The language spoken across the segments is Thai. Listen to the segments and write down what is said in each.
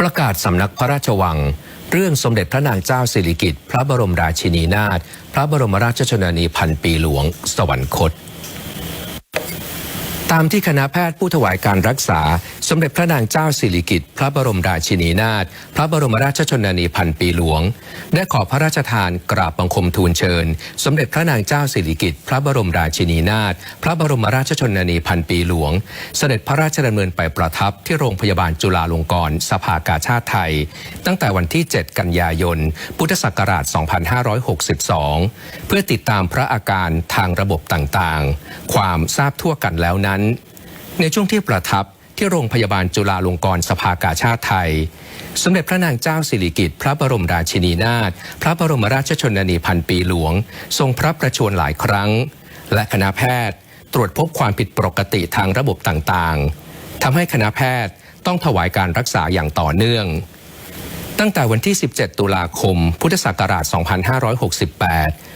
ประกาศสำนักพระราชวัง เรื่องสมเด็จพระนางเจ้าสิริกิติ์พระบรมราชินีนาถพระบรมราชชนนีพันปีหลวง สวรรคต ตามที่คณะแพทย์ผู้ถวายการรักษาสมเด็จพระนางเจ้าสิริกิติ์พระบรมราชินีนาถพระบรมราชชนนีพันปีหลวง ได้ขอพระราชทานกราบบังคมทูลเชิญ สมเด็จพระนางเจ้าสิริกิติ์พระบรมราชินีนาถพระบรมราชชนนีพันปีหลวง เสด็จพระราชดำเนินไปประทับที่โรงพยาบาลจุฬาลงกรณ์สภากาชาติไทย ตั้งแต่วันที่ 7 กันยายน พุทธศักราช 2562 เพื่อติดตามพระอาการทางระบบต่างๆ ความทราบทั่วกันแล้วนั้น ในช่วงที่ประทับ ที่โรงพยาบาลจุฬาลงกรณ์สภากาชาติไทย สมเด็จพระนางเจ้าสิริกิติ์พระบรมราชินีนาถพระบรมราชชนนีพันปีหลวง ทรงพระประชวรหลายครั้ง และคณะแพทย์ตรวจพบความผิดปกติทางระบบต่างๆทำให้คณะแพทย์ต้องถวายการรักษาอย่างต่อเนื่อง ตั้งแต่วันที่ 17 ตุลาคม พุทธศักราช 2568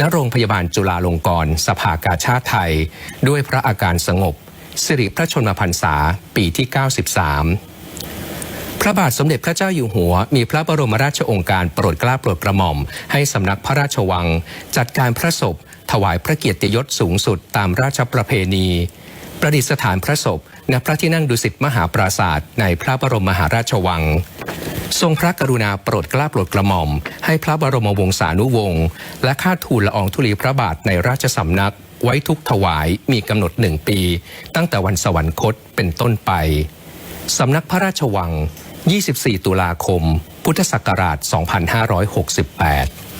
ณโรงพยาบาลจุฬาลงกรณ์สภากาชาติไทย ด้วยพระอาการสงบ สิริพระชนมพรรษาปีที่ 93 พระบาทสมเด็จพระเจ้าอยู่หัว มีพระบรมราชโองการโปรดเกล้าโปรดกระหม่อม ให้สำนักพระราชวัง จัดการพระศพ ถวายพระเกียรติยศสูงสุดตามราชประเพณี ประดิษฐานพระศพณพระที่นั่งดุสิตมหาปราศาสตร์ในพระบรมมหาราชวัง ทรงพระกรุณาโปรดเกล้าโปรดกระหม่อม ให้พระบรมวงศานุวงศ์และข้าทูลละอองธุลีพระบาทในราชสำนัก ไว้ทุกถวายมีกำหนดหนึ่งปี ตั้งแต่วันสวรรคตเป็นต้นไปสำนักพระราชวัง 24 ตุลาคม พุทธศักราช 2568